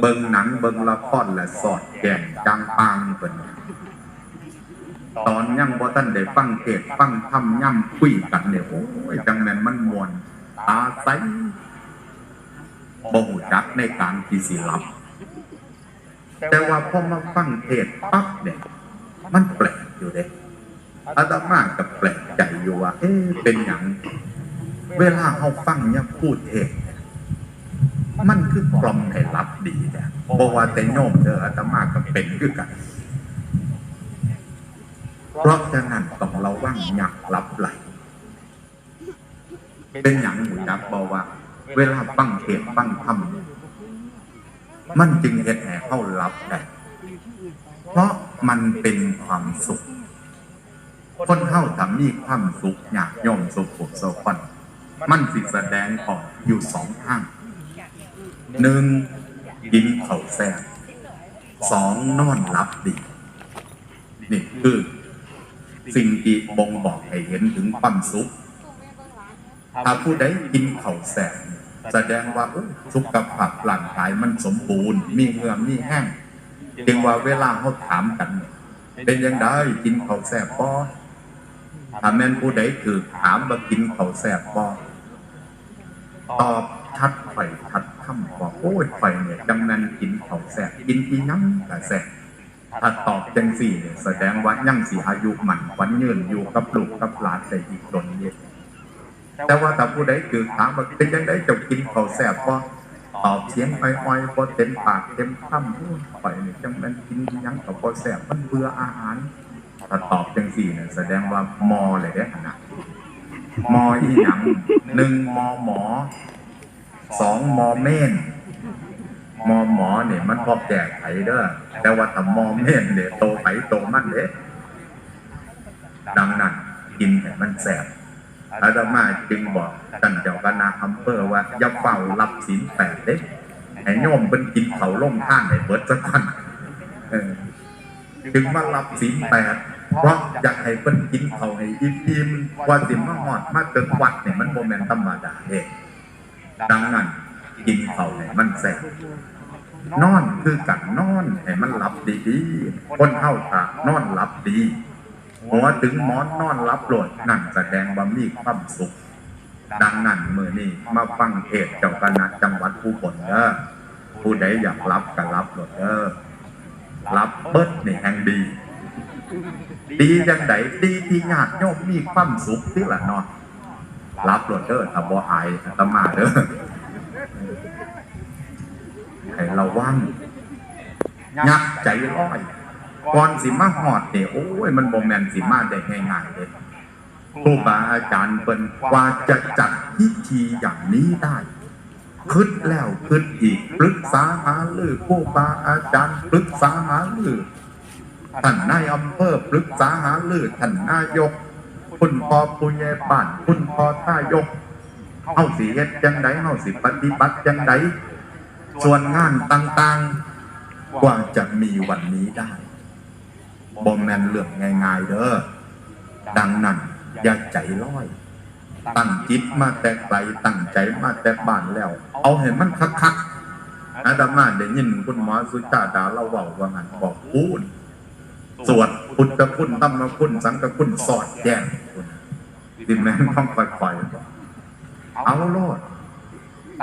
เบิ่งหนังเบิ่งละครและสอดแกงจังปางเพิ่นตอนยังบ่ทันได้ฟังเทศฟังธรรมย่ำคุยกันเนี่ยโอ้ยจังแม่นมันมวนตาใสบ่หูจักในการที่สิหลับ แต่ว่าพอมาฟังเทศปั๊บเนี่ยมันแปลกอยู่เด้อาตมาก็แปลกใจอยู่ว่าเอ๊ะเป็นหยังเวลาเฮาฟังเนี่ยพูดเทศ มันคือกล่อมให้รับดีเนี่ยเพราะว่าแต่โยมเด้ออาตมาก็เป็นคือกันเพราะฉะนั้นต้องระวังอยากรับไหลเป็นอย่างหมูจักบอกว่า เวลาฟังเทศน์ฟังธรรมมันจึงเฮ็ดให้เข้ารับได้เพราะมันเป็นความสุข คนเข้าทำมีความสุขอยากย่อมสุขโสคนมันสิแสดงออกอยู่สองทาง หนึ่งกินข้าวแซ่บสองนอนหลับดี นี่คือ สิ่งที่บ่งบอกให้เห็นถึงความสุข ถ้าผู้ใดกินข้าวแซ่บแสดงว่าสุขภาพร่างกายมันสมบูรณ์ มีเหงื่อมีแห้งจึงว่าเวลาเขาถามกัน เป็นยังไงกินข้าวแซ่บบ่ถ้าแม่นผู้ใดคือถามว่ากินข้าวแซ่บบ่ตอบชัดไข่ชัด คำบอกโอ้ยไข่เนี่ยจังนั้นกินข้าวแซ่บกินอีหยังก็แซ่บถ้าตอบจังสี่เนี่ยแสดงว่ายังสีอายุมันวันยืนอยู่กับลูกกับหลานได้อีกตนเย็นแต่ว่าถ้าผู้ใดคือถามว่าเป็นยังไงจ้ากินข้าวแซ่บบ่ตอบเสียงอ่อยๆบ่เต็มปากเต็มคำโอ้ยข่อยนี่จังแม่นกินอิหยังก็บ่แซ่บมันเบื่ออาหารถ้าตอบจังสี่เนี่ยแสดงว่ามอเลยเด้ขนาดมออีหยังหนึ่งมอหมอ สองมอเม่นมอหมอเนี่ยมันพอแจกไผเด้อแต่ว่าถ้ามอเม่นเนี่ยโตไผโตมันเด้ดังนั้นกินให้มันแซ่บอาตมาจึงบอกท่านเจ้าคณะอำเภอว่าอย่าเฝ้ารับศีลแปดเด้ให้โยมเป็นกินเขาล่มท่านให้เบิดสักวันเออจึงมารับศีลแปดเพราะอยากให้เป็นกินเขาให้อิ่มๆกว่าสิมาหอดมาเกินวัดเนี่ยมันโมเมนธรรมดาเอง ดังนั้นกินเขาให้มันแสบนอนคือกันนอนให้มันหลับดีๆคนเข้าตานอนหลับดีหัวถึงหมอนนอนรับโหลดนั่นแสดงว่ามีความสุข ดังนั้นมือนี้มาฟังเทศเจ้าคณะจังหวัดผู้บนเด้อผู้ใดอยากรับก็รับโหลดเด้อรับเบิดนี่แห่งดี ดีจังไดดีที่ญาติโยมมีความสุขที่ละนาะ รับโหลดเด้อถ้าบ่อายอาตมาเด้อให้ระวังยักใจร้อยก่อนสิมาหอดเนี่ยโอ้ยมันบ่แม่นสิมาได้ง่ายๆเลยครูบาอาจารย์เปิ้นกว่าจะจัดพิธีอย่างนี้ได้คิดแล้วคิดอีกปรึกษาหารือครูบาอาจารย์ปรึกษาหารือท่านนายอำเภอปรึกษาหารือท่านนายก คุณพอผู้ใหญ่าน คุณพอท่ายกเฮาสิเฮ็ดจังไดเฮาสิปฏิบัติจังไดส่วนงานต่างๆ กว่าจะมีวันนี้ได้บ่แม่นเรื่องง่ายๆเด้อดังนั้นอย่าใจร้อย ตั้งจิตมาแต่ไกลตั้งใจมาแต่บ้านแล้ว เอาให้มันคักๆอาตมาได้ยินคุณหมอสุจาดาเราเว้าว่างั้นบอกพูด สวดพุทธคุณธรรมคุณ สังฆคุณสอดแจ้งคุณดิแม่นต้องค่อยๆเอาโลด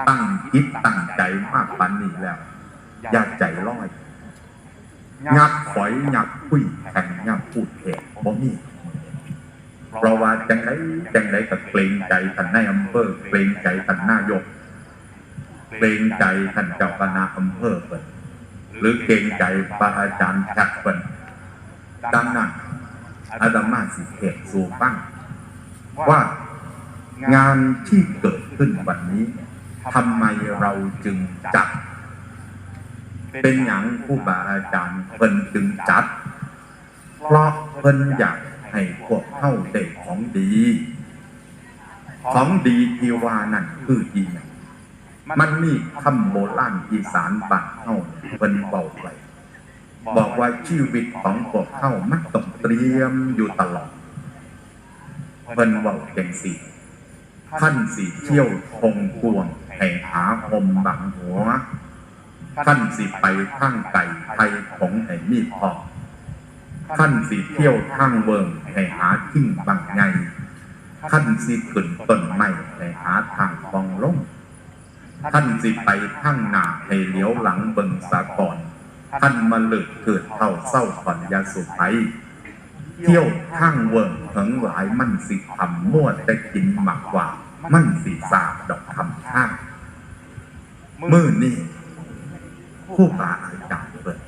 ตั้งจิตตั้งใจมากปานนี้แล้ว อย่าใจร้อยยักฝอยยักคุยแข่งยักพูดแขกบ่มีเพราะว่าจังไดจังไดกับเกรงใจท่านนายอำเภอเกรงใจท่านนายกเกรงใจท่านเจ้าคณะอำเภอเปิดหรือเกรงใจพระอาจารย์แพทย์เปิด ดังนั้นอาตมาสิเทศสู่ฟังว่างานที่เกิดขึ้นวันนี้ทำไมเราจึงจัด เป็นอย่างผู้บาอาจารย์เพิ่นจึงจัด เพราะเพิ่นอยากให้พวกเข้าได้ของดี ของดีที่ว่านั่นคือดีหยังมันมีคำโบราณอีสานบ้านเข้าเพิ่นบอกไว้ บอกว่าชีวิตของพวกเข้ามันต้องเตรียมอยู่ตลอดเพิ่นเว้าจังสี่ท่านสีเที่ยวคงกวงให้หาคมบังหัวท่านสิไปข้างไก่ไทยของไอ้มีพอท่านสิเที่ยวข้างเวิงให้หาทิ้งบางไงท่านสิขึ้นต้นไม้ให้หาทางฟองลงท่านสิไปข้างหน้าให้เลี้ยวหลังเบิงสะก่อน ท่านมาเลึกเกิดเท่าเศร้าผ่อนยาสุไปเที่ยวข้างเวิงเหิงหลายมั่นสิทำมั่วแต่กินหมักกว่า มั่นสิสาบดอกคำข้างมื่อนี่ผู้บาอาจารย์เปิด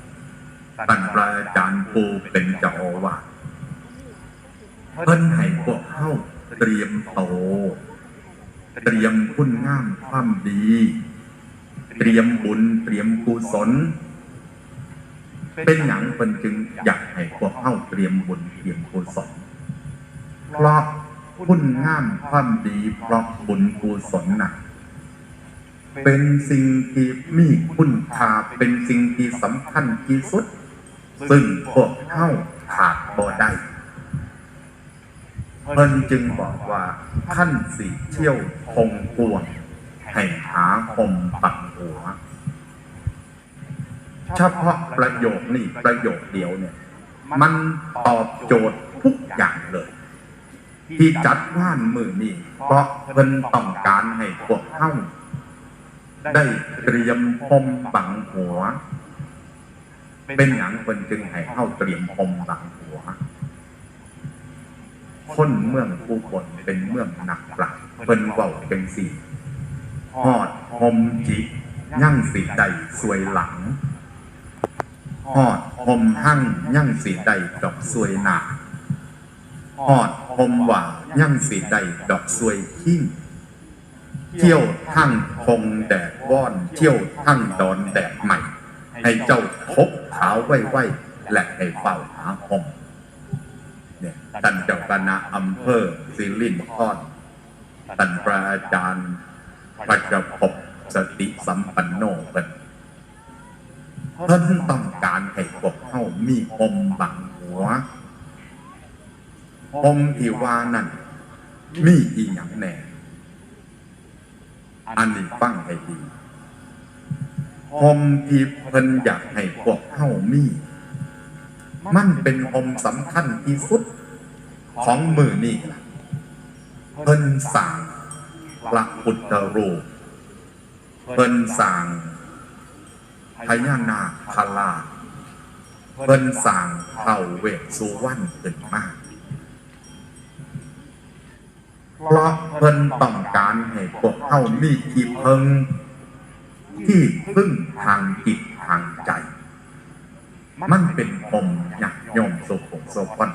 ท่านพระอาจารย์ปูเป็นจอาวาเพิ่นให้พวกเข้าเตรียมโต เตรียมคุณงามความดี เตรียมบุญ เตรียมกุศล เป็นอย่างเพิ่นจึงอยากให้พวกเข้าเตรียมบุญเตรียมกุศลเพราะคุณงามความดีเพราะบุญกุศลน่ะเป็นสิ่งที่มีคุณค่าเป็นสิ่งที่สำคัญที่สุด ซึ่งพวกเข้าขาดบ่ได้เพิ่นจึงบอกว่าท่านสีเที่ยวคงกวงให้หาคมปักหัว เฉพาะประโยคนี้ประโยคเดียวเนี่ย มันตอบโจทย์ทุกอย่างเลย ที่จัดงานมือนี้เพราะเพิ่นต้องการให้พวกเข้าได้เตรียมพมบังหัว เป็นอย่างเพิ่นจึงให้เข้าเตรียมพมบังหัวคนเมืองผู้คนเป็นเมืองหนักปราชญ์เพิ่นเว้าเป็นสี่หอดหมจิยั่งสีใดสวยหลัง หอดหมหั่งยั่งสีใดดอกสวยหนาหอดหมหว่ายั่งสีใดดอกสวยขิ้งเที่ยวทั้งคงแดดว่อน เที่ยวทั้งดอนแดดใหม่ ให้เจ้าพกขาวไว้ไว้และให้เฝ้าหาหมเนี่ยท่านเจ้าคณะอำเภอสิรินทรท่านพระอาจารย์ปัจจภพสติสัมปันโนเป็น เพิ่นต้องการให้พวกเข้ามีอมบังหัวอมที่ว่านั่นมีอีหยังแน่อันนี้ฟังให้ดีหมที่เพิ่นอยากให้พวกเฮามี มันเป็นหมสำคัญที่สุดของมือนี่ล่ะเพิ่นสั่งพระพุทธรูปเพิ่นสั่ง พญานาคราเพิ่นสั่งเผ่าเวสสุวรรณขึ้นมาก เพราะเพิ่นต้องการให้พวกเฮามีที่เพิงที่พึ่งทางจิตทางใจ มันเป็นปมหยักโยมโสภงโสพน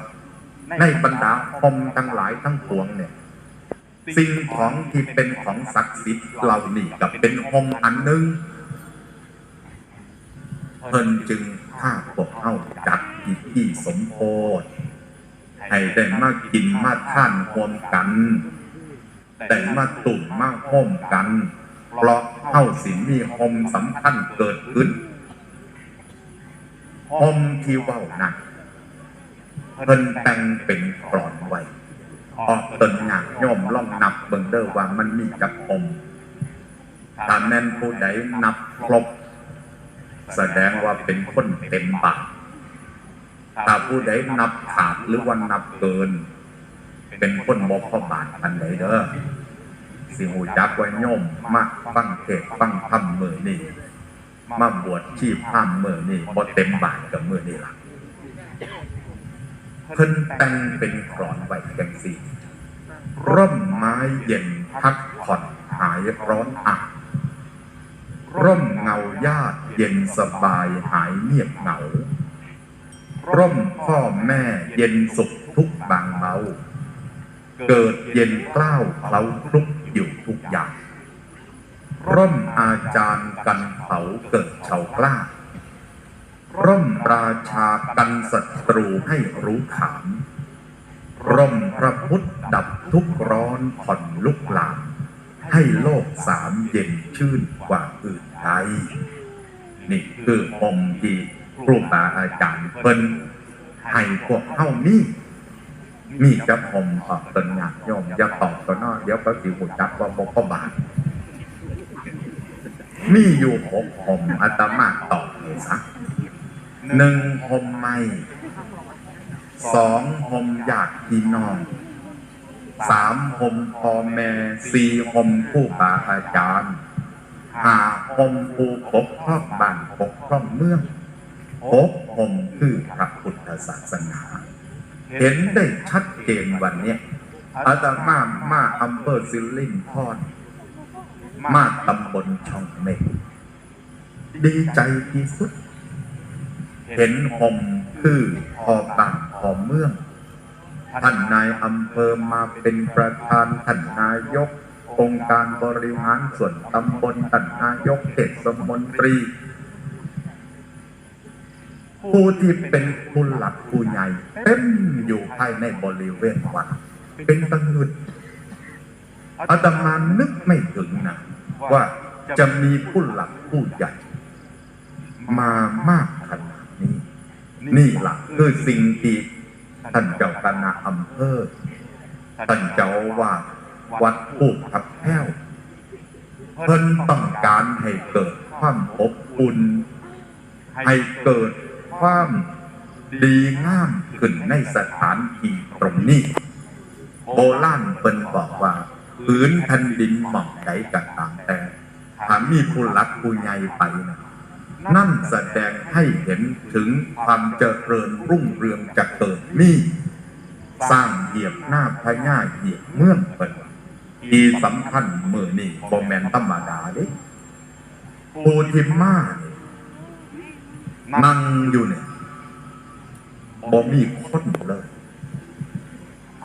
ในบรรดาปมทั้งหลายทั้งปวงเนี่ยสิ่งของที่เป็นของศักดิ์สิทธิ์เหล่านี้กับเป็นปมอันหนึ่ง เพิ่นจึงถ้าพวกเฮาจัดพิธีสมโพธิให้ได้มากินมาท่านรวมกัน แต่มาตุ่มมาโฮมกันเพราะเฮาสิมีโฮมสำคัญเกิดขึ้นโฮมที่เว้านั้นเพิ่นแต่งเป็นกรอนไว้เพราะตนอยากโยมล่องนับเบิ่งเด้อว่ามันมีจักโฮมถ้าแม่นผู้ใดนับครบ แสดงว่าเป็นคนเต็มปากถ้าผู้ใดนับขาดหรือว่านับเกิน เป็นคนบกพอบาทอันใดเด้อสิหูจักไว้โยมมาฟังเทศน์ฟังธรรมมือนี่มาบวชชีพพามมือนี่บ่เต็มบาทกับมือนี่ล่ะเพิ่นแต่งเป็นกรอนไว้จังสี่ร่มไม้เย็นพักผ่อนหายร้อนอับ ร่มเงาญาติเย็นสบายหายเงียบเหงา ร่มพ่อแม่เย็นสุขทุกบางเบาเกิดเย็นกล้าวเคล้าคลุกอยู่ทุกอย่าง ร่มอาจารย์กันเผาเกิดเฉากล้า ร่มราชากันศัตรูให้รู้ขาม ร่มพระพุทธดับทุกร้อนผ่อนลุกลาม ให้โลกสามเย็นชื่นกว่าอื่นใดนี่คืออมที่ครูบาอาจารย์เพิ่นให้พวกเฮามีมีจะอมออกตนอยากยมอย่าตอบตัวนอกเดี๋ยวก็สิหูจักว่าบ่พบาทมีอยู่หกหมอาตมาตอบเลยซะหนึ่งหมไม่สองหมญาติพี่น้อง สามหมพ่อแม่สี่หมผู้บาอาจารย์ห้าหมผู้ปกครองบ้านปกครองเมืองหกหมคือพระพุทธศาสนา เห็นได้ชัดเจนวันเนี้ยอาตมามาอำเภอสิรินทรมาตำบลช่องเมฆดีใจที่สุด เห็นผมคือพอบ้านพอเมือง ท่านนายอำเภอมาเป็นประธานท่านนายก องค์การบริหารส่วนตำบลท่านนายกเทศมนตรี ผู้ที่เป็นผู้หลักผู้ใหญ่เต็มอยู่ภายในบริเวณวัดเป็นตังึดอาตมานึกไม่ถึงนะว่าจะมีผู้หลักผู้ใหญ่มามากขนาดนี้ นี่หลักคือสิ่งที่ ท่านเจ้าคณะอำเภอ ท่านเจ้าวาดวัดผู้ขับแพ้วเพิ่นต้องการให้เกิดความอบอุ่นให้เกิดความดีงามขึ้นในสถานที่ตรงนี้ โบราณเพิ่นบอกว่าพื้นแผ่นดินหม่องใดก็ตามแต่ถ้ามีผู้หลักผู้ใหญ่ไปนะ นั่นแสดงให้เห็นถึงความเจริญรุ่งเรืองจะเกิดมีสร้างเหยียบหน้าพญาเหยียบเมื่อเปิดที่สำคัญมือนี่บ่แมนธรรมดาเด้ปูทิมมานั่งอยู่เนี่ยบ่มีคนเลย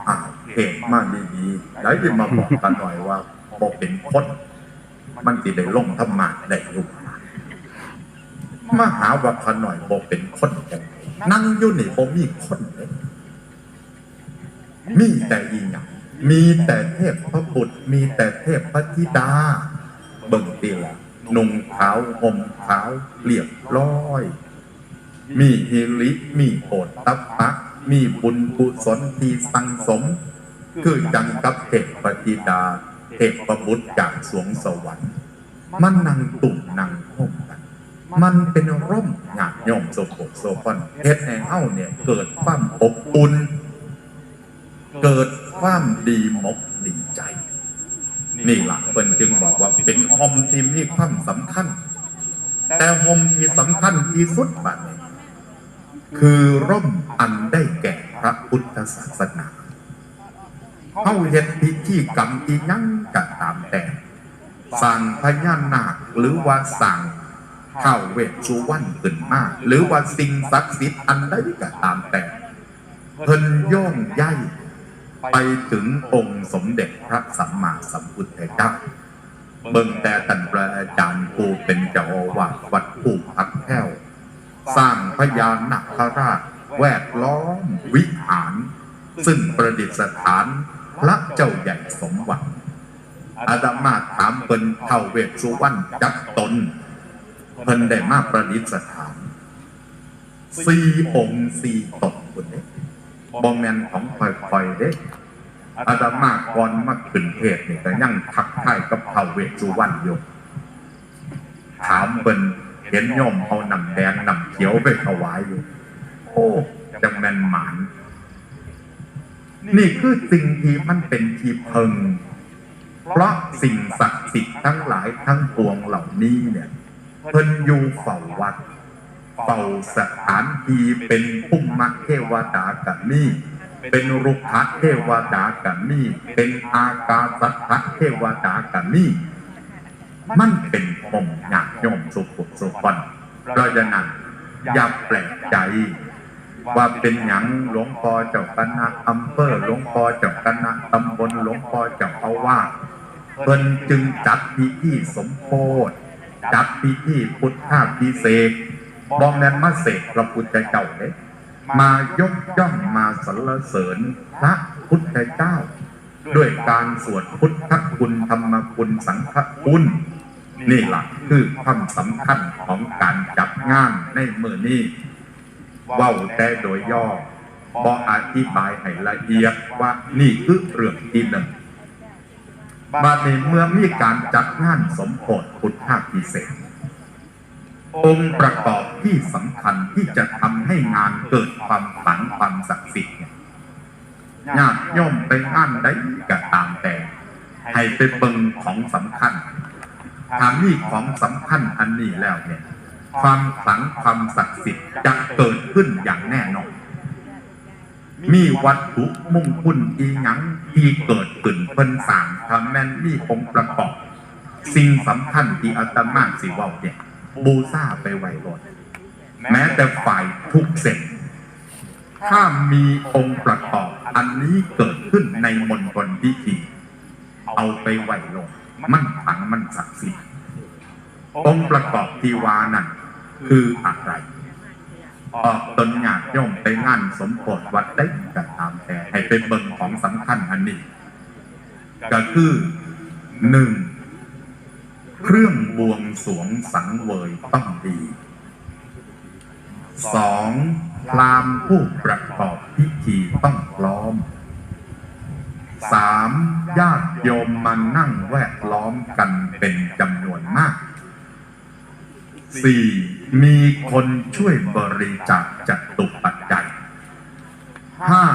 อ่าเหตุมากดีๆแล้วที่มาบอกกันหน่อยว่าบ่เป็นคนมันสิได้ลงธรรมะได้อยู่ มาหาว่าขหน่อยบ่เป็นคนจังไดนั่งอยู่นี่บ่มีคนเลยมีแต่อีหยังมีแต่เทพพระบุตร มีแต่เทพพระธิดา เบิ่งเตีละนุ่งขาวห่มขาวเรียบร้อย มีฮิริมีโอตตัปปะมีบุญกุศลที่สังสม คือจังกับเทพปฏิดา เทพประบุตรจากสวงสวรรค์ มันนั่งตุ่มนั่ง มันเป็นร่มหยาดย่อมโซโปโซฟอนเฮ็ดให้เฮ้าเนี่ยเกิดความอบอุ่นเกิดความดีมกดีใจ นี่หลักเปิ้นจึงบอกว่าเป็นหอมที่มีความสำคัญ แต่หอมที่สำคัญที่สุดบัดนี้คือร่มอันได้แก่พระพุทธศาสนาเข้าเฮ็ดพิธีกรรมอีหยังก็ตามแต่สร้างพญานาคหรือว่าสั่ง ข้าวเวทสุวรรณขึ้นมา หรือว่าสิ่งศักดิ์สิทธิ์อันใดก็ตามแต่เพิ่นย่องใยไปถึงองค์สมเด็จพระสัมมาสัมพุทธเจ้าเบิ่งแต่ท่านพระอาจารย์ผู้เป็นเจ้าอาวาสวัดผู้พักแพ้วสร้างพญานาคราชแวดล้อมวิหาร ซึ่งประดิษฐานพระเจ้าใหญ่สมหวังอาดามาถามเพิ่นเท่าเวทสุวรรณจักตน เพิ่นได้มาประดิษฐานสี่องค์สี่ตนคนเด้บอมแมนของคอยๆเด้อาดามาก่อนมาขึ้นเทศนี่ก็ยังทักทายกับเท่าเวทสุวรรณอยู่ถามเพิ่นเห็นโยมเอานำแดงนำเขียวไปถวายอยู่ โอ้จังแมนหมาน นี่คือสิ่งที่มันเป็นที่เพึง เพราะสิ่งศักดิ์สิทธิ์ทั้งหลายทั้งปวงเหล่านี้เนี่ย เพิ่นอยู่เฝ้าวัดเฝ้าสถานที่เป็นพุ่มมะเทวดากันนี่เป็นรุกขะเทวดากันนี่เป็นอากาสัทธะเทวดากันนี่มันเป็นปมหยาดโยมสุขุสุฟันเพราะฉะนั้นอย่าแปลกใจ ว่าเป็นหยังหลวงพ่อเจ้าคณะอำเภอหลวงพ่อเจ้าคณะตำบลหลวงพ่อเจ้าอาวาสเพิ่นจึงจัดพิธีสมโพธิ จัดพิธีพุทธาพิเศษบอมแมนมาเสกพระพุทธเจ้าเด้มายกย่องมาสรรเสริญพระพุทธเจ้า ด้วยการสวดพุทธคุณธรรมคุณสังฆคุณนี่หลักคือความสำคัญของการจับงานในมือนี้เว้าแต่โดยย่อบออธิบายให้ละเอียดว่านี่คือเรื่องที่หนึ่ง บาดนี้เมื่อมีการจัดงานสมโภชพุทธาพิเศษ องค์ประกอบที่สำคัญที่จะทำให้งานเกิดความขลังความศักดิ์สิทธิ์เนี่ยญาติโยมไปงานใดก็ตามแต่ ให้ไปเบิงของสำคัญถ้ามีของสำคัญอันนี้แล้วเนี่ย ความขลังความศักดิ์สิทธิ์จะเกิดขึ้นอย่างแน่นอน มีวัตถุมงคลอีหยังที่เกิดขึ้นเพิ่นสร้างทำแม่นมีองค์ประกอบ สิ่งสำคัญที่อาตมาสิว่าเนี่ยบูซาไปไว้รถแม้แต่ฝ่ายทุกเสร็จถ้ามีองค์ประกอบ อันนี้เกิดขึ้นในมณฑลพิธี เอาไปไหว้ลง มันขังมันศักดิ์สิทธิ์องค์ประกอบที่วานั่นคืออะไร ออกตนญาติโยมไปงานสมโภชวัดได้ก็ตามแต่ให้เป็นเบิ่งของสำคัญอันนี้ ก็คือหนึ่งเครื่องบวงสวงสังเวยต้องดีสองพรามผู้ประกอบพิธีต้องพร้อมสามญาติโยมมานั่งแวดล้อมกันเป็นจำนวนมากสี่ มีคนช่วยบริจาคจัตุปัจจัยห้า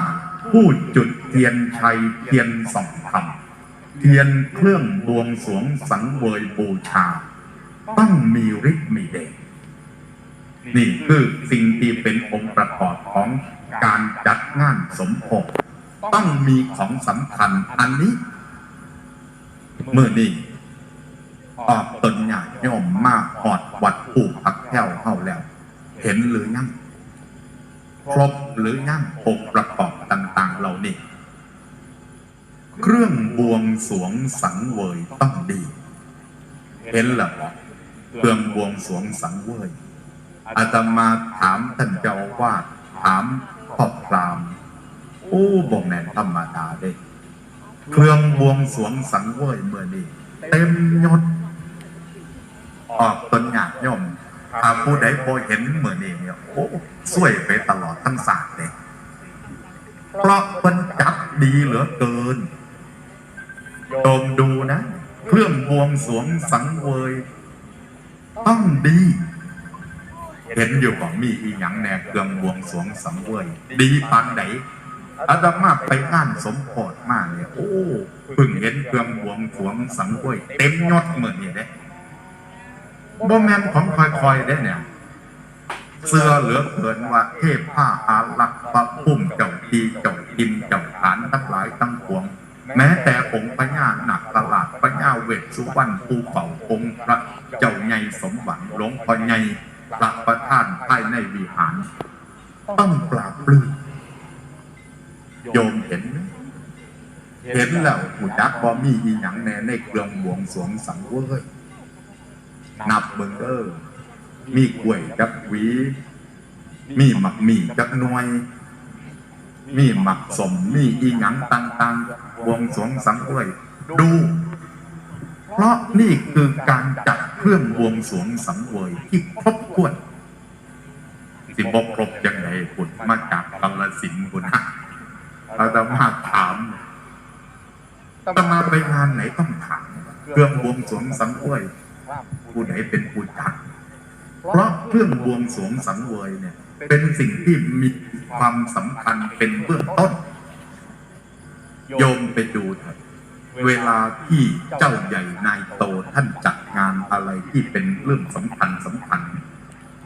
ผู้จุดเทียนชัยเทียนสองคำเทียนเครื่องบวงสรวงสังเวยบูชา ต้องมีฤทธิ์มีเดชนี่คือสิ่งที่เป็นองค์ประกอบของการจัดงานสมโภชต้องมีของสำคัญอันนี้ เมื่อนี้ ออกตนญาติโยมมากหอดวัดผู้พักแถวเข้าแล้ว เห็นหรือยังครบหรือยังองค์ประกอบต่าง ๆ เหล่านี้ เครื่องบวงสวงสังเวยต้องดี เห็นหรือเปล่าเครื่องบวงสวงสังเวยอาตมาถามท่านเจ้าอาวาดถามพ่อพรามโอ้บ่แม่นธรรมดาเด้เครื่องบวงสวงสังเวยเมื่อนี้เต็มยศ ออกตนหยาดย่อมถ้าผู้ใดโบเห็นเหมือนนี้เนี่ยโอ้สวยไปตลอดทั้งศาสตร์เลยเพราะมันจับดีเหลือเกินโดมดูนะ เครื่องบวงสวงสังเวย ต้องดี เห็นอยู่ของมีอีหยังแน่เครื่องบวงสวงสังเวย ดีปานไหนอาตมาไปงานสมโภชมากเนี่ยโอ้เพิ่งเห็นเครื่องบวงสวงสังเวย เต็มยศเหมือนนี่เด้ บ่แม่นของคอยๆได้เนี่ย เสื้อเหลือเกินว่าเทพผ้าอาลักษ์ปะพุ่มเจ้าทีเจ้ากินเจ้าฐานทั้งหลายทั้งปวง แม้แต่องค์พญาหนักตลาดพญาเวทสุวรรณภูเป่าองค์พระเจ้าใหญ่สมหวังหลวงพ่อใหญ่พระประธานภายในวิหาร ต้องปราบปลื้มโยมเห็น เห็นแล้วหูจักบ่มีอีหยังแน่ในเครื่องบวงสวงสังเวย นับเบิงเด้อมีกล้วยจักหวี มีหมักหมี่จักหน่วย มีหมักสมมีอีหยังต่างๆบวงสวงสังเวยดู เพราะนี่คือการจัดเครื่องวงสวงสังเวยที่ครบถ้วนสิบกครบยังไงคุณมาจากกาลสินคุณฮะเราจะมาถามจะมาไปงานไหนต้องถามเครื่องวงสวงสังเวย ผู้ใดเป็นผู้จัดเพราะเครื่องบวงสวงสังเวยเนี่ย เป็นสิ่งที่มีความสำคัญเป็นเบื้องต้น โยมไปดูเถอะเวลาที่เจ้าใหญ่นายโตท่านจัดงานอะไรที่เป็นเรื่องสำคัญสำคัญ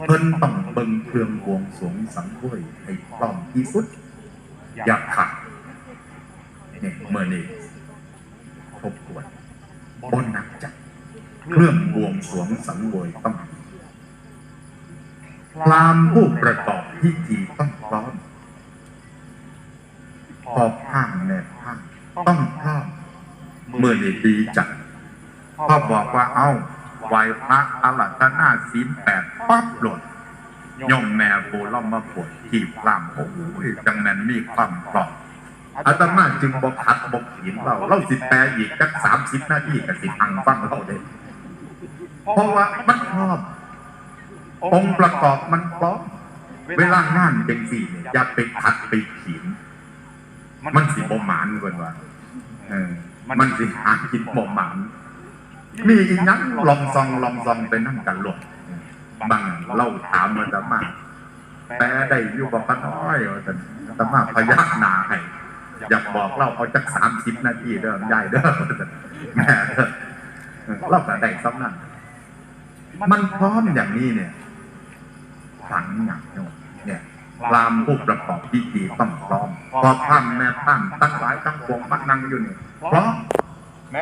เพิ่นต้องเบิ่งเครื่องบวงสวงสังเวยให้พร้อมที่สุด อย่าขัดเนี่ยเมื่อนี้ครบถ้วนบนหนักจัด เครื่องบวงสรวงสังเวยต้องมีพรามผู้ประกอบพิธีต้องพร้อมพอผ้างแนบผ้างต้องพร้อมเมื่อนี่ดีจัดพ่อบอกว่าเอ้าไหวพระอรัตนาศีลแปดปั๊บหล่นย่อมแม่โบล่อมมาปวดที่พรามโอ้ยจังนั้นมีความปลอดอาตมาจึงบอกขัดบอกขีนเราเราสิแปลอีกจักสามสิบนาทีกับสิอังฟังเราเด้ เพราะว่ามันพร้อมองค์ประกอบมันพร้อมเวลางานเป็นสี่เนี่ยอย่าไปขัดไปขีนมันสิบหมานกว่าว่าเออมันสิหากินบ่หมันมีอีกนักลองซองลองซองไปนั่งกันหลดบางเล่าถามมันจะมาแปลได้อยู่กับป้าน้อยว่าแต่ตมาพยักหน้าให้อยากบอกเราเอาจักสามสิบนาทีเด้อได้เด้อแม่เด้อเราก็ได้สำนัก มันพร้อมอย่างนี้เนี่ยฝังอย่างเนี่ยรามผู้ประกอบพิธีต้องพร้อมพอพร่ำแม่พร่ำตั้งหลายตั้งปวงมัดนั่งอยู่เนี่ยพร้อม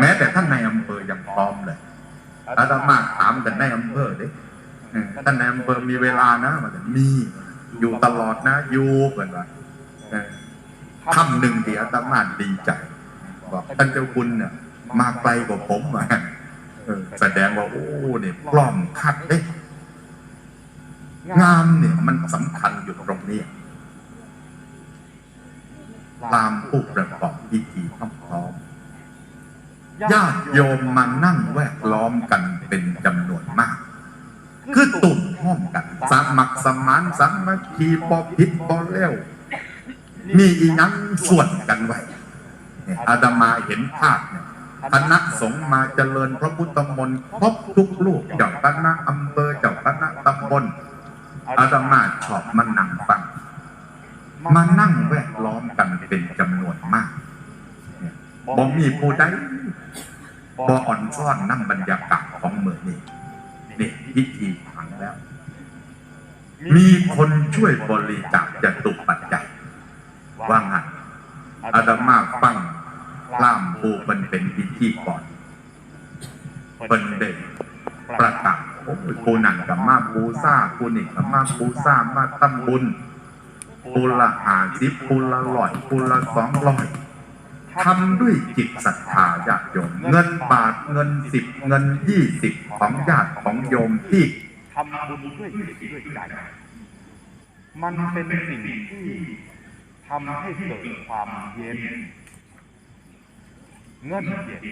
แม้แต่ท่านในอำเภอยังพร้อมเลยอาตมาถามแต่ในอำเภอเด้เออท่านในอำเภอมีเวลานะมันมีอยู่ตลอดนะอยู่เหมือนว่าเออคำหนึ่งที่อาตมาดีใจบอกท่านเจ้าคุณเนี่ยมาไกลกว่าผมมาเออ แสดงว่าโอ้เนี่ยพร้อมคัดเด้งามเนี่ยมันสำคัญอยู่ตรงนี้ตามผู้ประกอบพิธีต้องพร้อมญาติโยมมานั่งแวดล้อมกันเป็นจำนวนมาก คือตุ่มห้อมกัน สามัครสมานสามัคคีบอพิษบอเลี้ยวมีอีนั้งส่วนกันไว้อาดามาเห็นภาพเนี่ย คณะสงฆ์มาเจริญพระพุทธมนต์ครบทุกลูกเจ้าคณะอำเภอเจ้าคณะตำบลอาดามาชอบมานั่งฟังมานั่งแวดล้อมกันเป็นจำนวนมากเนี่ยบ่มีผู้ใดบ่อ่อนซ่อนนั่งบรรยากาศของเมืองนี้นี่พิธีผังแล้ว มีคนช่วยบริจาคจตุปัจจัย ว่างันอาดามาฟัง ล่ามปูมันเป็นพิธีก่อนเป็นเด็กประกาศโอ้ยปูนันกับมาปูซ่าปูนี่กับมาปูซ่ามาทำบุญปูละหาสิบปูละร้อยปูละสองร้อยทำด้วยจิตศรัทธาญาติโยม เงินบาทเงินสิบเงินยี่สิบของญาติของโยมที่ทำบุญด้วยจิตด้วยใจมันเป็นสิ่งที่ทำให้เกิดความเย็น เงื่อนเย็น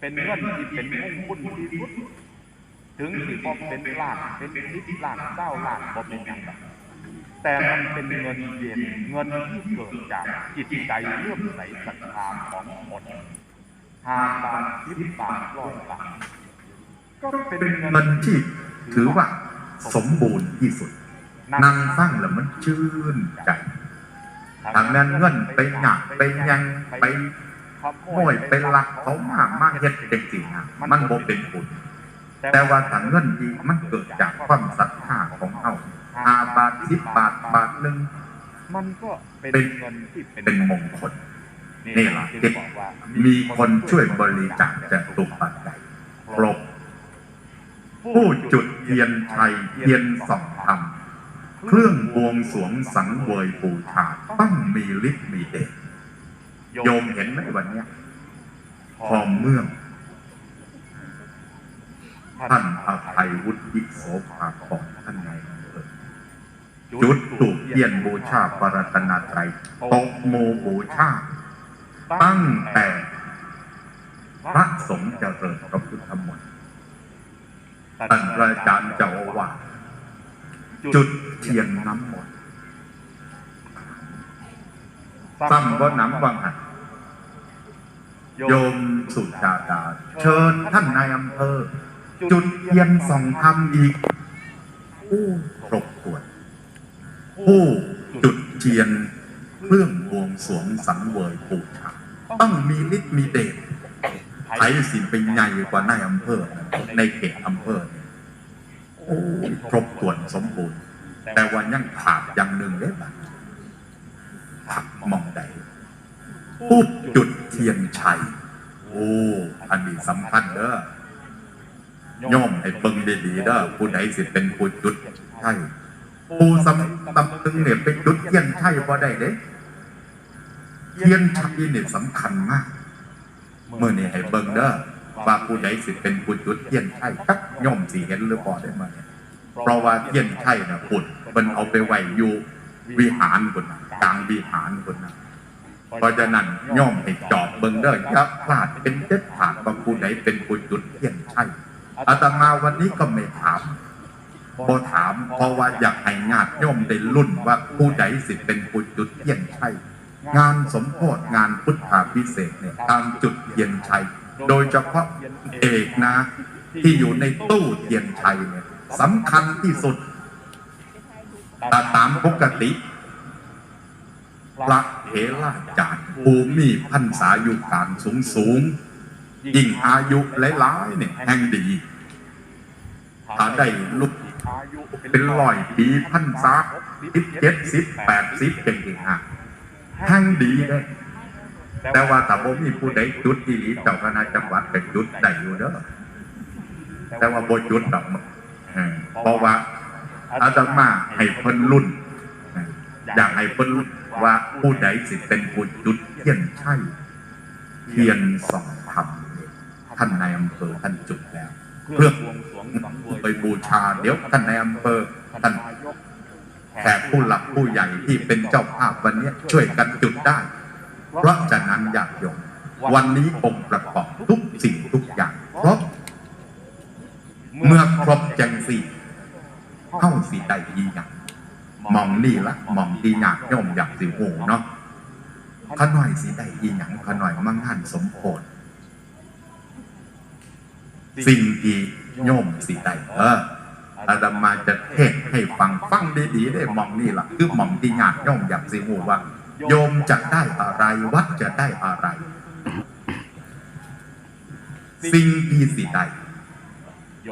เป็นเงื่อนที่เป็นมงคลที่สุดถึงสิพอเป็นล้านเป็นสิบล้านเก้าล้านก็เป็นอย่างนั้นแต่มันเป็นเงินเย็นเงินที่เกิดจากจิตใจเลื่อมใสศรัทธาของคนห้าบาทสิบบาทร้อยบาทก็เป็นเงินที่ถือว่าสมบูรณ์ที่สุดนั่งฟังแล้วมันชื่นใจทางนั้นเงินไปหยักไปยังไป โอยไปลักเขามากมากเฮ็ดจริงๆนะมันบ่เป็นบุญแต่ว่าทางเงินดีมันเกิดจากความศรัทธาของเฮาห้าบาทสิบบาทบาทหนึ่งมันก็เป็นเป็นเงินที่เป็นเป็นมงคลนี่นี่แหละที่ที่บอกว่า มีคนช่วยบริจาคจะตุปัจจัยครบผู้จุดเทียนชัยเทียนส่องธรรมเครื่องบวงสรวงสังเวยบูชาต้องมีฤทธิ์มีเดช โยมเห็นไหมวันเนี้ยพอเมืองท่านอาภัยวุฒิโสภาพรท่านในอำเภอจุดตูปเทียนบูชาปรัตนาไตรตกโมบูชา ตั้งแต่พระสงฆ์เจริญพระพุทธมนต์ท่านพระอาจารย์เจ้าอาวาจุดเทียนน้ำมนต์ซ้ำก็น้ำวังหัน โยมสุชาดา เชิญท่านนายอำเภอ จุดเทียนส่องธรรมอีกผู้ครบถ้วนผู้จุดเทียนเครื่องบวงสวงสังเวยบูชาต้องมีฤทธิ์มีเดชไทยสินเป็นใหญ่กว่านายอำเภอ ในเขตอำเภอโอ้ครบถ้วนสมบูรณ์ แต่ว่ายังขาดอย่างหนึ่งเลยบ้างผักมองใดผู้จุด เทียนชัย โอ้ อันนี้สำคัญเด้อย่อมให้เบิ่งดีๆเด้อผู้ใดสิเป็นผู้จุดใช่ผู้สำตำตึงเนี่ยเป็นจุดเทียนชัยบ่ได้เด้เทียนชัยเนี่ยสำคัญมากเมื่อนี่ให้เบิ่งเด้อว่าผู้ใดสิเป็นผู้จุดเทียนชัยจักย่อมสิเห็นหรือบ่ได้มาเนี่ยเพราะว่าเทียนชัยน่ะพุ่นเพิ่นเอาไปไหวอยู่วิหารพุ่นน่ะกลางวิหารพุ่นน่ะ เพราะฉะนั้นย่อมให้จอบเบิ่งเด้ออย่าพลาดเป็นเด็ดขาดว่าผู้ใดเป็นผู้จุดเทียนชัยอาตมาวันนี้ก็ไม่ถามบ่ถามเพราะว่าอยากให้ญาติโยมได้รุ่นว่าผู้ใดสิเป็นผู้จุดเทียนชัยงานสมโพธิงานพุทธาพิเศษเนี่ยตามจุดเทียนชัย โดยเฉพาะเอกนะ ที่อยู่ในตู้เทียนชัยเนี่ยสำคัญที่สุดแต่ตามปกติพระ เถราจารย์ภูมิพันษาอยุการสูงสูงยิ่งอายุหลายๆเนี่ยแห่งดี ถ้าได้ลุกเป็นร้อยปีพันษาสิบเจ็ดสิบแปดสิบเก่งๆฮะแห่งดีได้แต่ว่าแต่บ่มีผู้ใดจุดอีหลีเจ้าคณะจังหวัดก็นจุดได้อยู่เด้อแต่ว่าบ่จุดดอกเออเพราะว่าอาตมาให้เพิ่นรุ่น อยากให้เพิ่นรุ่นว่าผู้ใดสิเป็นผู้จุดเทียนใช่เทียนสองธรรมท่านนายอำเภอท่านจุดแล้วเพื่อบวงสรวงสังเวยไปบูชาเดี๋ยวท่านนายอำเภอท่านแขกผู้หลักผู้ใหญ่ที่เป็นเจ้าภาพวันนี้ช่วยกันจุดได้ เพราะฉะนั้นอยากยมวันนี้องค์ประกอบทุกสิ่งทุกอย่างครบเมื่อครบจังสี่เข้าสีได้ดีอย่าง มองนี่ละมองดีอยากโยมอยากสิโหเนาะขะหน่อยสีได้ดีอย่างขะหน่อยมั่งหันสมโพธสิ่งที่โยมสีได้เอออาตมาจะเทศให้ฟังฟังดีๆได้มองนี่ละคือมองที่ญาติโยมอยากสิหูว่า โยมจะได้อะไรวัดจะได้อะไร สิ่งที่สิได้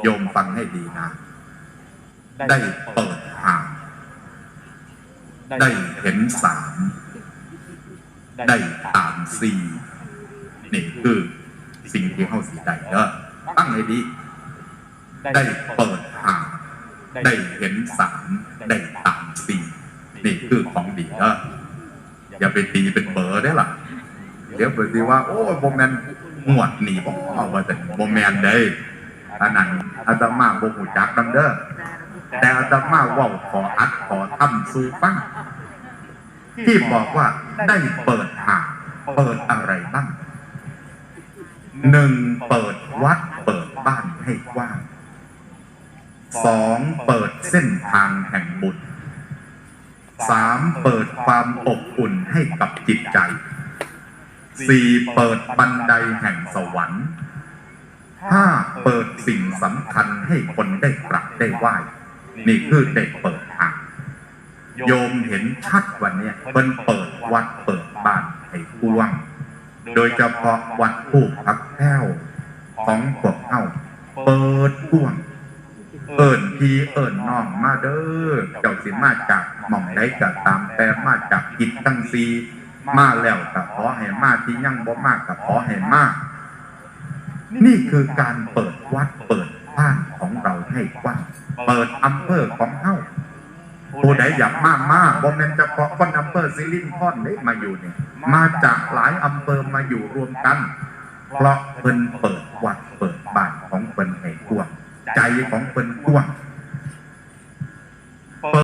โยมฟังให้ดีนะ ได้เปิด ได้เห็นสามได้ตามสี่นี่คือสิ่งที่เขาสิได้เด้อตั้งให้ดี ได้เปิดหางได้เห็นสามได้ตามสี่นี่คือของดีเด้ออย่าไปตีเป็นเบอร์ได้อล่ะเดี๋ยวไปตีว่า โอ้ยโบแมนหวดหนีบอกเอาว่าแต่โบแมนเด้อันนั้นอาตมาโบหูจักนำเด้อ แต่อาตมาว่าขออัดขอทำสู่ฟังที่บอกว่าได้เปิดหางเปิดอะไรบ้างหนึ่งเปิดวัดเปิดบ้านให้กว้างสองเปิดเส้นทางแห่งบุญสามเปิดความอบอุ่นให้กับจิตใจสี่เปิดบันไดแห่งสวรรค์ห้าเปิดสิ่งสำคัญให้คนได้กราบได้ไหว้ นี่คือได้เปิดทางโยมเห็นชัดวันนี้ยเพิ่นเปิดวัดเปิดบ้านให้กว้าง โดยเฉพาะวัดผู้พักแพ้วของพวกเฮาเปิดกว้างเอิญพีเอิญน้องมาเด้อเจ้าสิมาจากหม่องใดก็ตามแต่มาจากกิจตั้งซีมาแล้วก็ขอให้มาที่ยั่งบ่มากก็ขอให้มาก นี่คือการเปิดวัดเปิดบ้านของเราให้กว้าง เปิดอำเภอของเฮาผู้ใดอยากมากมากบ่แม่นเพาะคนอำเภอซิลินธรได้มาอยู่เนี่ย มาจากหลายอำเภอมาอยู่รวมกัน เพราะเพิ่นเปิดวัดเปิดบ้านของเพิ่นให้กว้างใจของเพิ่นกว้าง